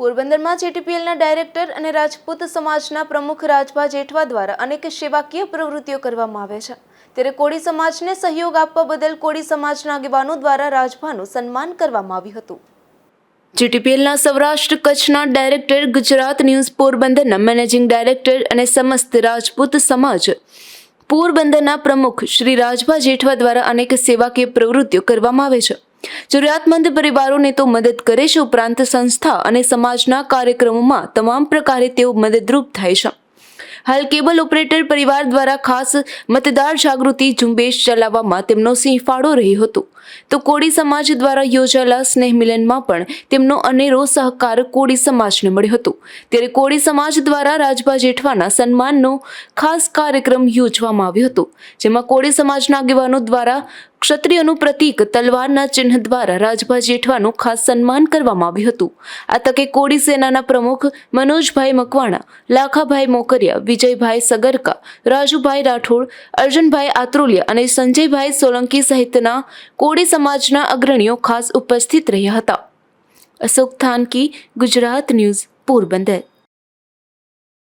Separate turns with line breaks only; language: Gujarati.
પોરબંદરમાં જેટીપીએલના ડાયરેક્ટર અને રાજપૂત સમાજના પ્રમુખ રાજભા જેઠવા દ્વારા અનેક સેવાકીય પ્રવૃત્તિઓ કરવામાં આવે છે. ત્યારે કોળી સમાજને સહયોગ આપવા બદલ કોળી સમાજના આગેવાનો દ્વારા રાજભાનું સન્માન કરવામાં આવ્યું હતું. જીટીપીએલના સૌરાષ્ટ્ર કચ્છના ડાયરેક્ટર, ગુજરાત ન્યૂઝ પોરબંદરના મેનેજિંગ ડાયરેક્ટર અને સમસ્ત રાજપૂત સમાજ પોરબંદરના પ્રમુખ શ્રી રાજભા જેઠવા દ્વારા અનેક સેવાકીય પ્રવૃત્તિઓ કરવામાં આવે છે. જરૂરિયાતમંદ પરિવારોને તો મદદ કરે છે ઉપરાંત સંસ્થા અને સમાજના કાર્યક્રમોમાં તમામ પ્રકારે તેઓ મદદરૂપ થાય છે. હાલ કેબલ ઓપરેટર પરિવાર દ્વારા ખાસ મતદાર જાગૃતિ ઝુંબેશ ચલાવવામાં તેમનો સિંહ ફાળો રહ્યો હતો. તો કોળી સમાજ દ્વારા યોજાયેલા સ્નેહ મિલનમાં પણ તેમનો અનેરો સહકાર કોળી સમાજને મળ્યો હતો. ત્યારે કોળી સમાજ દ્વારા રાજભા જેઠવાના સન્માનનો ખાસ કાર્યક્રમ યોજવામાં આવ્યો હતો, જેમાં કોળી સમાજના આગેવાનો દ્વારા ક્ષત્રિયનું પ્રતીક તલવારના ચિહ્ન દ્વારા રાજભા જેઠવાનું ખાસ સન્માન કરવામાં આવ્યું હતું. આ તકે કોળી સેનાના પ્રમુખ મનોજભાઈ મકવાણા, લાખાભાઈ મોકરિયા, વિજયભાઈ સગરકા, રાજુભાઈ રાઠોડ, અર્જુનભાઈ આત્રોલિયા અને સંજયભાઈ સોલંકી સહિતના કોળી સમાજના અગ્રણીઓ ખાસ ઉપસ્થિત રહ્યા હતા. અશોક થાનકી, ગુજરાત ન્યૂઝ, પોરબંદર.